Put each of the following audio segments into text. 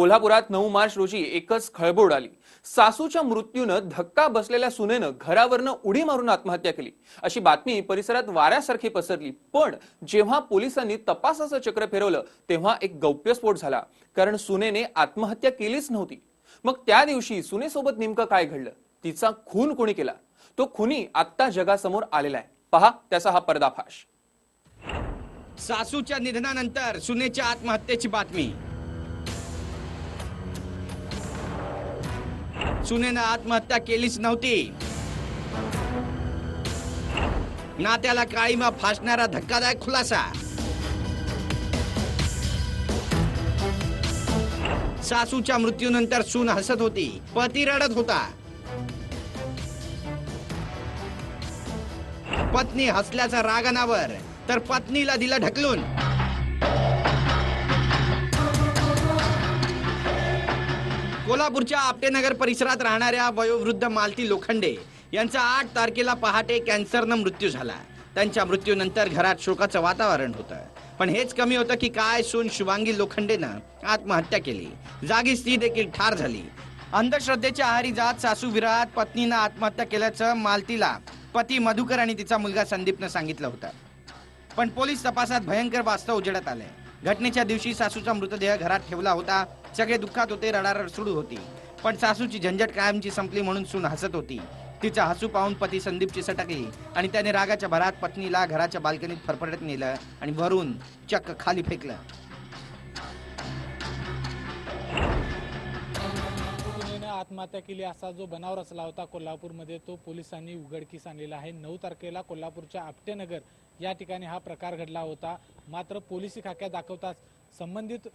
कोल्हापुरात नऊ मार्च रोजी एकच खळबोड आली सासूच्या मृत्यूनं धक्का बसलेल्या सुनेनं घरावरनं उडी मारून आत्महत्या केली. अशी बातमी परिसरात वाऱ्यासारखी पसरली. पण जेव्हा पोलिसांनी तपासाचं चक्र फिरवलं तेव्हा एक गौप्यस्फोट झाला. कारण सुनेने आत्महत्या केलीच नव्हती. मग त्या दिवशी सुनेसोबत नेमकं काय घडलं? तिचा खून कोणी केला? तो खुनी आत्ता जगासमोर आलेला आहे. पहा त्याचा हा पर्दाफाश. सासूच्या निधनानंतर सुनेच्या आत्महत्येची बातमी. सुनेनं आत्महत्या केलीच नव्हती. नात्याला काळीमा फासणारा धक्कादायक खुलासा. सासूच्या मृत्यूनंतर सून हसत होती पती रडत होता. पत्नी हसल्याचा राग अनावर तर पत्नीला दिला ढकलून. कोल्हापूरच्या आपटेनगर परिसरात राहणाऱ्या वयोवृद्ध मालती लोखंडे यांचा आठ तारखेला पहाटे कॅन्सरनं मृत्यू झाला. त्यांच्या मृत्यूनंतर घरात शोकाचं वातावरण होतं. पण हेच कमी होतं की काय सून शुभांगी लोखंडेनं आत्महत्या केली. जागीच ती देखील ठार झाली. अंधश्रद्धेच्या आहारी जात सासू विरात पत्नीनं आत्महत्या केल्याचं मालतीला पती मधुकर आणि तिचा मुलगा संदीपनं सांगितलं होतं. पण पोलीस तपासात भयंकर वास्तव उजेडात आलंय. घटनेच्या दिवशी सासूचा मृतदेह घरात ठेवला होता. सगळे दुःखात होते रडारड सुरू होती. पण सासूची झंझट कायमची संपली म्हणून सून हसत होती. तिचा हसू पाहून पती संदीपची सटकली आणि त्याने रागाच्या भरात पत्नीला घराच्या बाल्कनीत फरफडत नेलं आणि वरून चक्क खाली फेकलं. आत्महत्या केली असा जो बनाव रचला होता कोल्हापूरमध्ये तो पोलिसांनी उघडकीस आणलेला आहे. नऊ तारखेला कोल्हापूरच्या आपटेनगर या ठिकाणी हा प्रकार घडला होता. मात्र पोलिसी खाक्या दाखवताच संबंधित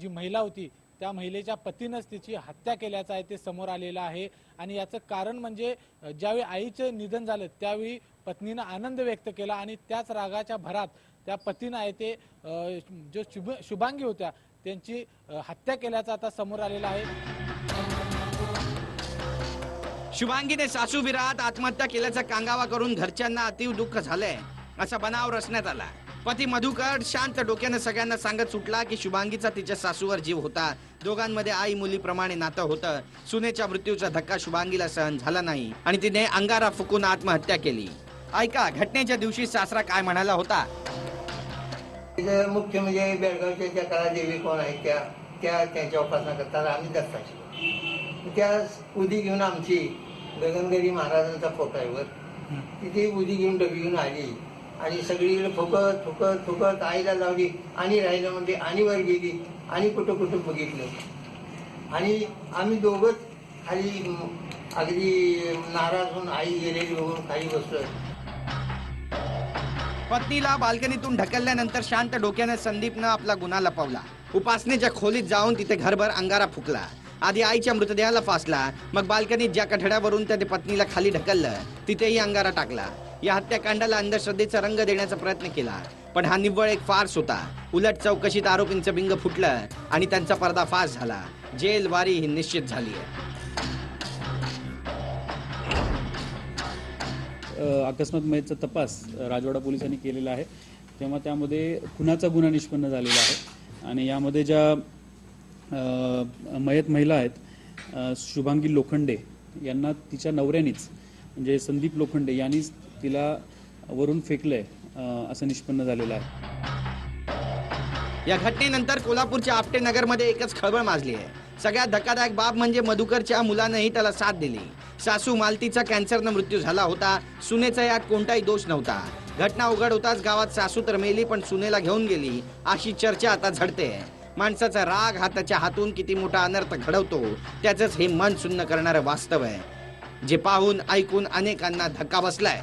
जी महिला होती त्या महिलेच्या पतीनंच तिची हत्या केल्याचं आहे ते समोर आलेलं आहे. आणि याचं कारण म्हणजे ज्यावेळी आईचं निधन झालं त्यावेळी पत्नीनं आनंद व्यक्त केला आणि त्याच रागाच्या भरात त्या पतीनं आहे ते जो शुभ शुभांगी होत्या त्यांची हत्या केल्याचं आता समोर आलेलं आहे. शुभांगीने सासू विरात आत्महत्या केल्याचा कांगावा करून घरच्यांना अतीव दुःख झालंय असा बनाव रचण्यात आला पती मधुकर शांत डोक्यानं सगळ्यांना सांगत सुटला की शुभांगीचा तिच्या सासूवर जीव होता. दोघांमध्ये आई मुलीप्रमाणे नातं होतं. सुनेच्या मृत्यूचा धक्का शुभांगीला सहन झाला नाही आणि तिने अंगारा फुकून आत्महत्या केली. ऐका घटनेच्या दिवशी सासरा काय म्हणाला होता? तिथं मुख्य म्हणजे बेळगावच्या ज्या कलादेवी कोण आहेत त्या त्या त्यांच्या उपासना करतात आम्ही दत्ताची. त्या उदी घेऊन आमची गगनगिरी महाराजांचा फोटो आहे वर. तिथे उदी घेऊन डबी घेऊन आली. आणि सगळीकडे फुकत फुकत फुकत आईला लावली आणि राहिलं म्हणजे आणि वर गेली आणि कुठं कुठं बघितलं. आणि आम्ही दोघंच खाली अगदी नाराज होऊन आई गेलेली बघून खाली बसलो पत्नीला बाल्कनीतून ढकलल्यानंतर शांत डोक्याने संदीपनं आपला गुन्हा लपवला. उपासनेच्या खोलीत जाऊन तिथे घरभर अंगारा फुकला. आधी आईच्या मृतदेहाला फासला मग बाल्कनीत ज्या कठड्यावरून त्याने पत्नीला खाली ढकललं तिथेही अंगारा टाकला. या हत्याकांडाला अंधश्रद्धेचा रंग देण्याचा प्रयत्न केला. पण हा निव्वळ एक फार्स होता. उलट चौकशीत आरोपींचं बिंग फुटलं आणि त्यांचा पर्दाफाश झाला. जेल वारी ही निश्चित झाली आहे. अकस्मात मयतचा तपास राजवाडा पोलिसांनी केलेला आहे. तेव्हा त्यामध्ये खुनाचा गुन्हा निष्पन्न झालेला आहे. आणि यामध्ये ज्या मयत महिला आहेत शुभांगी लोखंडे यांना तिच्या नवऱ्यानीच म्हणजे संदीप लोखंडे यांनीच तिला वरून फेकलंय आहे असं निष्पन्न झालेलं आहे. या घटनेनंतर कोल्हापूरच्या आपटे नगरमध्ये एकच खळबळ माजली आहे. सगळ्यात धक्कादायक बाब म्हणजे मधुकरच्या मुलानंही त्याला साथ दिली. सासू मालतीचा कॅन्सरनं मृत्यू झाला होता सुनेचा यात कोणताही दोष नव्हता. घटना उघड होताच गावात सासू तर मेली पण सुनेला घेऊन गेली. अशी चर्चा आता झडते. माणसाचा राग हा त्याच्या हातून किती मोठा अनर्थ घडवतो त्याच हे मन सुन्न करणारं वास्तव आहे. जे पाहून ऐकून अनेकांना धक्का बसलाय.